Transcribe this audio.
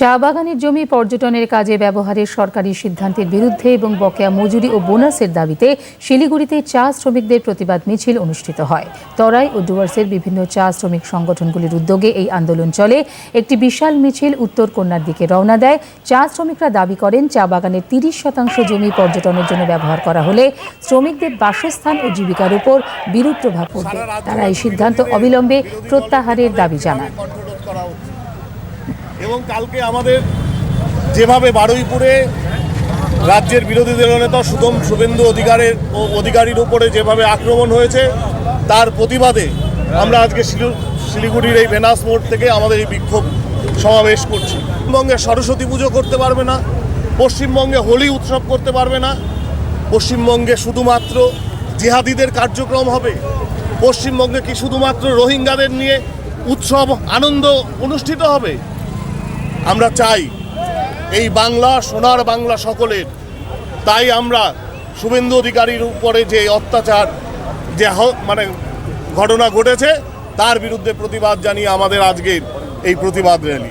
চা বাগানের জমি পর্যটনের কাজে ব্যবহারের সরকারি সিদ্ধান্তের বিরুদ্ধে এবং বকেয়া মজুরি ও বোনাসের দাবিতে শিলিগুড়িতে চা শ্রমিকদের প্রতিবাদ মিছিল অনুষ্ঠিত হয়। তরাই ও ডুয়ার্সের বিভিন্ন চা শ্রমিক সংগঠনগুলির উদ্যোগে এই আন্দোলন চলে। একটি বিশাল মিছিল উত্তর কন্যার দিকে রওনা দেয়। চা শ্রমিকরা দাবি করেন চা বাগানের তিরিশ শতাংশ জমি পর্যটনের জন্য ব্যবহার করা হলে শ্রমিকদের বাসস্থান ও জীবিকার উপর বিরূপ প্রভাব পড়বে। তারা এই সিদ্ধান্ত অবিলম্বে প্রত্যাহারের দাবি জানান। এবং কালকে আমাদের যেভাবে বারুইপুরে রাজ্যের বিরোধী দলনেতা সুদম শুভেন্দু অধিকারের অধিকারীর উপরে যেভাবে আক্রমণ হয়েছে, তার প্রতিবাদে আমরা আজকে শিলিগুড়ির এই ভেনাস মোড় থেকে আমাদের এই বিক্ষোভ সমাবেশ করছি। পশ্চিমবঙ্গে সরস্বতী পুজো করতে পারবে না, পশ্চিমবঙ্গে হোলি উৎসব করতে পারবে না, পশ্চিমবঙ্গে শুধুমাত্র জিহাদিদের কার্যক্রম হবে, পশ্চিমবঙ্গে কি শুধুমাত্র রোহিঙ্গাদের নিয়ে উৎসব, আনন্দ অনুষ্ঠিত হবে? আমরা চাই এই বাংলা, সোনার বাংলা সকলের। তাই আমরা শুভেন্দু অধিকারীর উপরে যে অত্যাচার, যে মানে ঘটনা ঘটেছে, তার বিরুদ্ধে প্রতিবাদ জানিয়ে আমাদের আজকের এই প্রতিবাদ র্যালি।